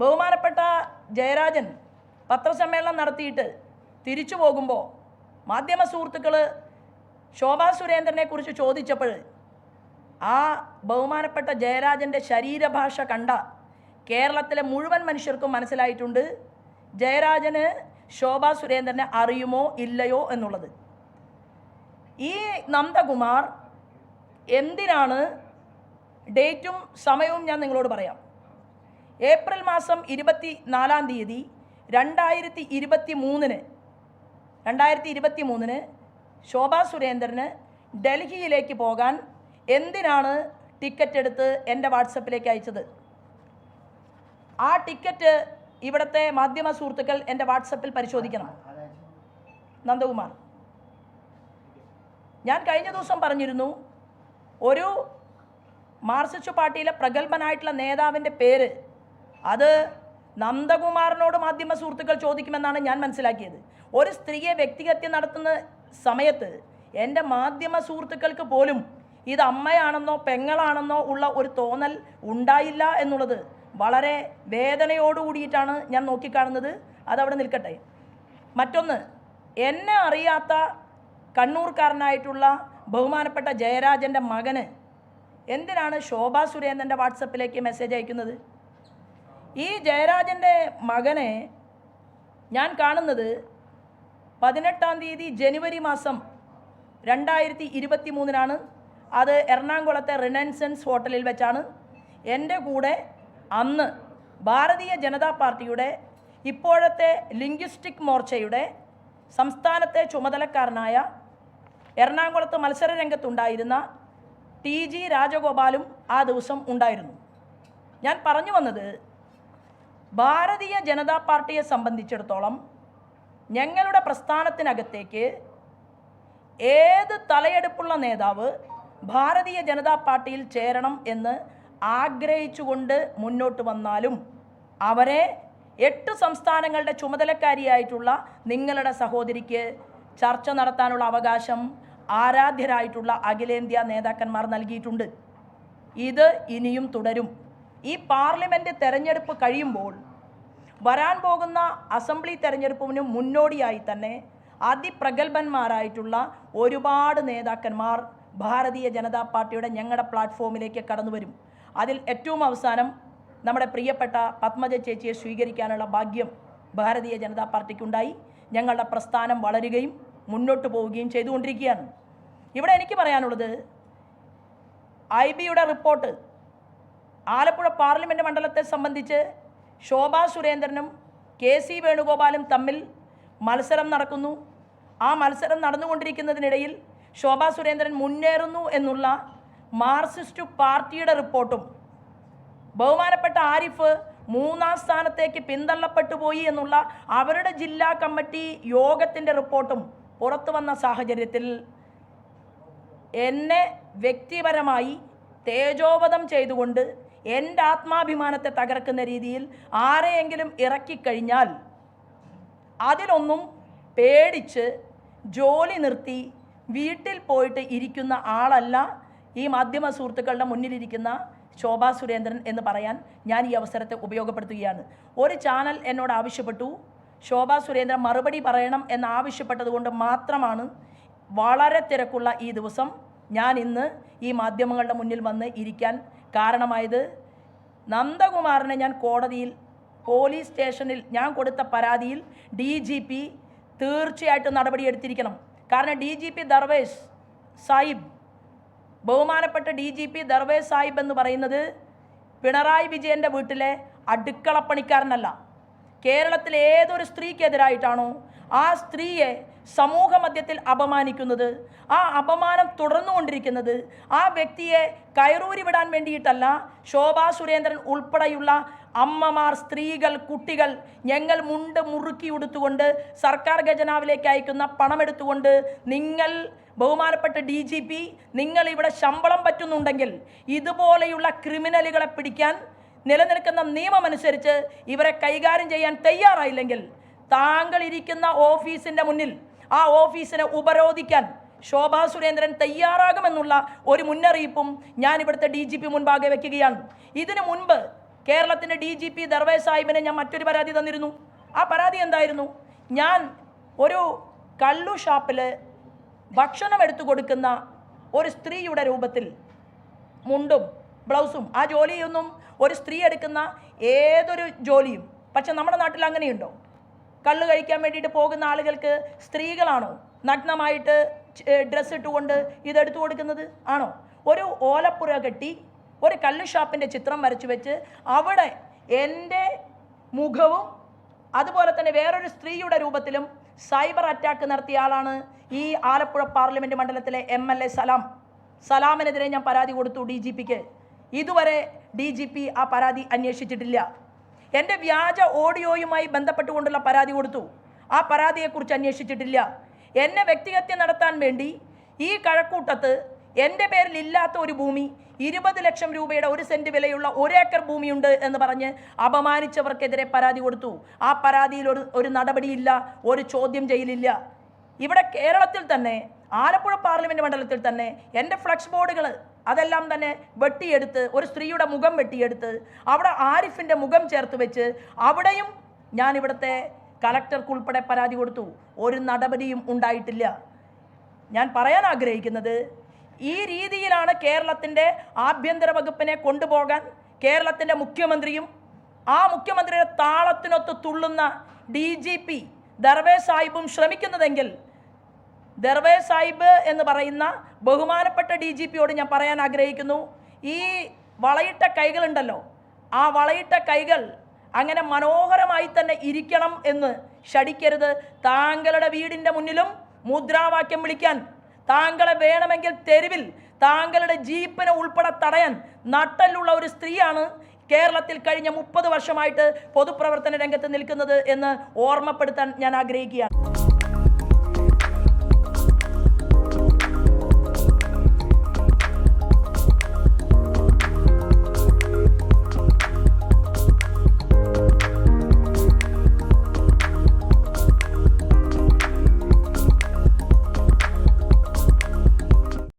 ബഹുമാനപ്പെട്ട ജയരാജൻ പത്രസമ്മേളനം നടത്തിയിട്ട് തിരിച്ചു പോകുമ്പോൾ മാധ്യമ സുഹൃത്തുക്കൾ ശോഭാ സുരേന്ദ്രനെ കുറിച്ച് ചോദിച്ചപ്പോൾ ആ ബഹുമാനപ്പെട്ട ജയരാജന്റെ ശരീരഭാഷ കണ്ട കേരളത്തിലെ മുഴുവൻ മനുഷ്യർക്കും മനസ്സിലായിട്ടുണ്ട് ജയരാജന് ശോഭാ സുരേന്ദ്രനെ അറിയുമോ ഇല്ലയോ എന്നുള്ളത്. ഈ നന്ദകുമാർ എന്തിനാണ് ഡേറ്റും സമയവും ഞാൻ നിങ്ങളോട് പറയാം. ഏപ്രിൽ മാസം ഇരുപത്തി നാലാം തീയതി രണ്ടായിരത്തി ഇരുപത്തി മൂന്നിന് രണ്ടായിരത്തി ഇരുപത്തി മൂന്നിന് ശോഭാ സുരേന്ദ്രന് ഡൽഹിയിലേക്ക് പോകാൻ എന്തിനാണ് ടിക്കറ്റ് എടുത്ത് എന്റെ വാട്സപ്പിലേക്ക് അയച്ചത്? ആ ടിക്കറ്റ് ഇവിടുത്തെ മാധ്യമ സുഹൃത്തുക്കൾ എന്റെ വാട്സപ്പിൽ പരിശോധിക്കണം. നന്ദകുമാർ. ഞാൻ കഴിഞ്ഞ ദിവസം പറഞ്ഞിരുന്നു ഒരു മാർസിസ്റ്റ് പാർട്ടിയിലെ പ്രഗത്ഭനായിട്ടുള്ള നേതാവിന്റെ പേര് അത് നന്ദകുമാറിനോട് മാധ്യമ സുഹൃത്തുക്കൾ ചോദിക്കുമെന്നാണ് ഞാൻ മനസ്സിലാക്കിയത്. ഒരു സ്ത്രീയെ വ്യക്തിഹത്യ നടത്തുന്ന സമയത്ത് എന്റെ മാധ്യമ സുഹൃത്തുക്കൾക്ക് പോലും ഇത് അമ്മയാണെന്നോ പെങ്ങളാണെന്നോ ഉള്ള ഒരു തോന്നൽ ഉണ്ടായില്ല എന്നുള്ളത് വളരെ വേദനയോടുകൂടിയിട്ടാണ് ഞാൻ നോക്കിക്കാണുന്നത്. അതവിടെ നിൽക്കട്ടെ. മറ്റൊന്ന് എന്നെ അറിയാത്ത കണ്ണൂർക്കാരനായിട്ടുള്ള ബഹുമാനപ്പെട്ട ജയരാജന്റെ മകന് എന്തിനാണ് ശോഭാ സുരേന്ദ്രന്റെ വാട്സപ്പിലേക്ക് മെസ്സേജ് അയക്കുന്നത്? ഈ ജയരാജന്റെ മകനെ ഞാൻ കാണുന്നത് പതിനെട്ടാം തീയതി ജനുവരി മാസം രണ്ടായിരത്തി ഇരുപത്തി മൂന്നിനാണ് അത് എറണാകുളത്തെ റിനൻസൻസ് ഹോട്ടലിൽ വെച്ചാണ്. എന്റെ കൂടെ അന്ന് ഭാരതീയ ജനതാ പാർട്ടിയുടെ ഇപ്പോഴത്തെ ലിംഗ്വിസ്റ്റിക് മോർച്ചയുടെ സംസ്ഥാനത്തെ ചുമതലക്കാരനായ എറണാകുളത്ത് മത്സര രംഗത്തുണ്ടായിരുന്ന ടി ജി രാജഗോപാലും ആ ദിവസം ഉണ്ടായിരുന്നു. ഞാൻ പറഞ്ഞു വന്നത് ഭാരതീയ ജനതാ പാർട്ടിയെ സംബന്ധിച്ചിടത്തോളം ഞങ്ങളുടെ പ്രസ്ഥാനത്തിനകത്തേക്ക് ഏത് തലയെടുപ്പുള്ള നേതാവ് ഭാരതീയ ജനതാ പാർട്ടിയിൽ ചേരണം എന്ന് ആഗ്രഹിച്ചുകൊണ്ട് മുന്നോട്ട് വന്നാലും അവരെ എട്ട് സംസ്ഥാനങ്ങളുടെ ചുമതലക്കാരിയായിട്ടുള്ള നിങ്ങളുടെ സഹോദരിക്ക് ചർച്ച നടത്താനുള്ള അവകാശം ആരാധ്യരായിട്ടുള്ള അഖിലേന്ത്യാ നേതാക്കന്മാർ നൽകിയിട്ടുണ്ട്. ഇത് ഇനിയും തുടരും. ഈ പാർലമെന്റ് തെരഞ്ഞെടുപ്പ് കഴിയുമ്പോൾ വരാൻ പോകുന്ന അസംബ്ലി തെരഞ്ഞെടുപ്പിന് മുന്നോടിയായി തന്നെ അതിപ്രഗത്ഭന്മാരായിട്ടുള്ള ഒരുപാട് നേതാക്കന്മാർ ഭാരതീയ ജനതാ പാർട്ടിയുടെ ഞങ്ങളുടെ പ്ലാറ്റ്ഫോമിലേക്ക് കടന്നു വരും. അതിൽ ഏറ്റവും അവസാനം നമ്മുടെ പ്രിയപ്പെട്ട പത്മജ ചേച്ചിയെ സ്വീകരിക്കാനുള്ള ഭാഗ്യം ഭാരതീയ ജനതാ പാർട്ടിക്കുണ്ടായി. ഞങ്ങളുടെ പ്രസ്ഥാനം വളരുകയും മുന്നോട്ട് പോവുകയും ചെയ്തുകൊണ്ടിരിക്കുകയാണ്. ഇവിടെ എനിക്ക് പറയാനുള്ളത് ഐ ബിയുടെ റിപ്പോർട്ട് ആലപ്പുഴ പാർലമെന്റ് മണ്ഡലത്തെ സംബന്ധിച്ച് ശോഭാ സുരേന്ദ്രനും കെ സി വേണുഗോപാലും തമ്മിൽ മത്സരം നടക്കുന്നു. ആ മത്സരം നടന്നുകൊണ്ടിരിക്കുന്നതിനിടയിൽ ശോഭാ സുരേന്ദ്രൻ മുന്നേറുന്നു എന്നുള്ള മാർക്സിസ്റ്റ് പാർട്ടിയുടെ റിപ്പോർട്ടും. ബഹുമാനപ്പെട്ട ആരിഫ് മൂന്നാം സ്ഥാനത്തേക്ക് പിന്തള്ളപ്പെട്ടു പോയി എന്നുള്ള അവരുടെ ജില്ലാ കമ്മിറ്റി യോഗത്തിന്റെ റിപ്പോർട്ടും പുറത്തു വന്ന സാഹചര്യത്തിൽ എന്നെ വ്യക്തിപരമായി തേജോവധം ചെയ്തുകൊണ്ട് എന്റെ ആത്മാഭിമാനത്തെ തകർക്കുന്ന രീതിയിൽ ആരെയെങ്കിലും ഇറക്കിക്കഴിഞ്ഞാൽ അതിലൊന്നും പേടിച്ച് ജോലി നിർത്തി വീട്ടിൽ പോയിട്ട് ഇരിക്കുന്ന ആളല്ല ഈ മാധ്യമ സുഹൃത്തുക്കളുടെ മുന്നിലിരിക്കുന്ന ശോഭാ സുരേന്ദ്രൻ എന്ന് പറയാൻ ഞാൻ ഈ അവസരത്തെ ഉപയോഗപ്പെടുത്തുകയാണ്. ഒരു ചാനൽ എന്നോട് ആവശ്യപ്പെട്ടു. ശോഭാ സുരേന്ദ്രൻ മറുപടി പറയണം എന്ന് ആവശ്യപ്പെട്ടതുകൊണ്ട് മാത്രമാണ് വളരെ തിരക്കുള്ള ഈ ദിവസം ഞാൻ ഇന്ന് ഈ മാധ്യമങ്ങളുടെ മുന്നിൽ വന്ന് ഇരിക്കാൻ കാരണമായത് നന്ദകുമാറിനെ ഞാൻ കോടതിയിൽ പോലീസ് സ്റ്റേഷനിൽ ഞാൻ കൊടുത്ത പരാതിയിൽ ഡി ജി പി തീർച്ചയായിട്ടും നടപടിയെടുത്തിരിക്കണം. കാരണം D G P Darvesh Sahib ബഹുമാനപ്പെട്ട D G P Darvesh Sahib എന്ന് പറയുന്നത് പിണറായി വിജയന്റെ വീട്ടിലെ അടുക്കളപ്പണിക്കാരനല്ല. കേരളത്തിലെ ഏതൊരു സ്ത്രീക്കെതിരായിട്ടാണോ ആ സ്ത്രീയെ സമൂഹ മധ്യത്തിൽ അപമാനിക്കുന്നത് ആ അപമാനം തുടർന്നുകൊണ്ടിരിക്കുന്നത് ആ വ്യക്തിയെ കയറൂരി വിടാൻ വേണ്ടിയിട്ടല്ല ശോഭാ സുരേന്ദ്രൻ ഉൾപ്പെടെയുള്ള അമ്മമാർ സ്ത്രീകൾ കുട്ടികൾ ഞങ്ങൾ മുണ്ട് മുറുക്കി ഉടുത്തുകൊണ്ട് സർക്കാർ ഖജനാവിലേക്ക് അയക്കുന്ന പണമെടുത്തുകൊണ്ട് നിങ്ങൾ ബഹുമാനപ്പെട്ട ഡി ജി പി നിങ്ങൾ ഇവിടെ ശമ്പളം പറ്റുന്നുണ്ടെങ്കിൽ ഇതുപോലെയുള്ള ക്രിമിനലുകളെ പിടിക്കാൻ നിലനിൽക്കുന്ന നിയമമനുസരിച്ച് ഇവരെ കൈകാര്യം ചെയ്യാൻ തയ്യാറായില്ലെങ്കിൽ താങ്കൾ ഇരിക്കുന്ന ഓഫീസിന്റെ മുന്നിൽ ആ ഓഫീസിനെ ഉപരോധിക്കാൻ ശോഭാ സുരേന്ദ്രൻ തയ്യാറാകുമെന്നുള്ള ഒരു മുന്നറിയിപ്പും ഞാൻ ഇവിടുത്തെ ഡി ജി പി മുൻപാകെ വയ്ക്കുകയാണ് ഇതിനു മുൻപ് കേരളത്തിന്റെ ഡി ജി പി ദർവേ സാഹിബിനെ ഞാൻ മറ്റൊരു പരാതി തന്നിരുന്നു. ആ പരാതി എന്തായിരുന്നു? ഞാൻ ഒരു കള്ളു ഷാപ്പിൽ ഭക്ഷണം എടുത്തു കൊടുക്കുന്ന ഒരു സ്ത്രീയുടെ രൂപത്തിൽ മുണ്ടും ബ്ലൗസും ആ ജോലിയൊന്നും ഒരു സ്ത്രീ എടുക്കുന്ന ഏതൊരു ജോലിയും. പക്ഷെ നമ്മുടെ നാട്ടിൽ അങ്ങനെയുണ്ടോ? കള്ള് കഴിക്കാൻ വേണ്ടിയിട്ട് പോകുന്ന ആളുകൾക്ക് സ്ത്രീകളാണോ നഗ്നമായിട്ട് ഡ്രസ്സ് ഇട്ടുകൊണ്ട് ഇതെടുത്തു കൊടുക്കുന്നത്? ആണോ? ഒരു ഓലപ്പുര കെട്ടി ഒരു കല്ല് ഷാപ്പിന്റെ ചിത്രം വരച്ചു വെച്ച് അവിടെ എന്റെ മുഖവും അതുപോലെ തന്നെ വേറൊരു സ്ത്രീയുടെ രൂപത്തിലും സൈബർ അറ്റാക്ക് നടത്തിയ ആളാണ് ഈ ആലപ്പുഴ പാർലമെന്റ് മണ്ഡലത്തിലെ എം എൽ എ സലാം. സലാമിനെതിരെ ഞാൻ പരാതി കൊടുത്തു ഡി ജി പിക്ക്. ഇതുവരെ ഡി ജി പി ആ പരാതി അന്വേഷിച്ചിട്ടില്ല. എന്റെ വ്യാജ ഓഡിയോയുമായി ബന്ധപ്പെട്ടുകൊണ്ടുള്ള പരാതി കൊടുത്തു. ആ പരാതിയെക്കുറിച്ച് അന്വേഷിച്ചിട്ടില്ല. എന്നെ വ്യക്തിഹത്യ നടത്താൻ വേണ്ടി ഈ കഴക്കൂട്ടത്ത് എന്റെ പേരിൽ ഇല്ലാത്ത ഒരു ഭൂമി ഇരുപത് ലക്ഷം രൂപയുടെ ഒരു സെന്റ് വിലയുള്ള ഒരേക്കർ ഭൂമിയുണ്ട് എന്ന് പറഞ്ഞ് അപമാനിച്ചവർക്കെതിരെ പരാതി കൊടുത്തു. ആ പരാതിയിൽ ഒരു ഒരു നടപടിയില്ല ഒരു ചോദ്യം ചെയ്യലില്ല. ഇവിടെ കേരളത്തിൽ തന്നെ ആലപ്പുഴ പാർലമെന്റ് മണ്ഡലത്തിൽ തന്നെ എന്റെ ഫ്ലക്സ് ബോർഡുകൾ അതെല്ലാം തന്നെ വെട്ടിയെടുത്ത് ഒരു സ്ത്രീയുടെ മുഖം വെട്ടിയെടുത്ത് അവിടെ ആരിഫിന്റെ മുഖം ചേർത്ത് വെച്ച് അവിടെയും ഞാൻ ഇവിടുത്തെ കലക്ടർക്ക് ഉൾപ്പെടെ പരാതി കൊടുത്തു. ഒരു നടപടിയും ഉണ്ടായിട്ടില്ല. ഞാൻ പറയാൻ ആഗ്രഹിക്കുന്നത് ഈ രീതിയിലാണ് കേരളത്തിന്റെ ആഭ്യന്തര വകുപ്പിനെ കൊണ്ടുപോകാൻ കേരളത്തിന്റെ മുഖ്യമന്ത്രിയും ആ മുഖ്യമന്ത്രിയുടെ താളത്തിനൊത്ത് തുള്ളുന്ന ഡി ജി പി ദർവേ സാഹിബും ശ്രമിക്കുന്നതെങ്കിൽ ദർവേ സാഹിബ് എന്ന് പറയുന്ന ബഹുമാനപ്പെട്ട ഡി ജി പിയോട് ഞാൻ പറയാൻ ആഗ്രഹിക്കുന്നു. ഈ വളയിട്ട കൈകളുണ്ടല്ലോ ആ വളയിട്ട കൈകൾ അങ്ങനെ മനോഹരമായി തന്നെ ഇരിക്കണം എന്ന് ഷടിക്കരുത് താങ്കളുടെ വീടിന്റെ മുന്നിലും മുദ്രാവാക്യം വിളിക്കാൻ താങ്കളെ വേണമെങ്കിൽ തെരുവിൽ താങ്കളുടെ ജീപ്പിനെ ഉൾപ്പെടെ തടയാൻ നട്ടലുള്ള ഒരു സ്ത്രീയാണ് കേരളത്തിൽ കഴിഞ്ഞ മുപ്പത് വർഷമായിട്ട് പൊതുപ്രവർത്തന രംഗത്ത് നിൽക്കുന്നത് എന്ന് ഓർമ്മപ്പെടുത്താൻ ഞാൻ ആഗ്രഹിക്കുകയാണ്.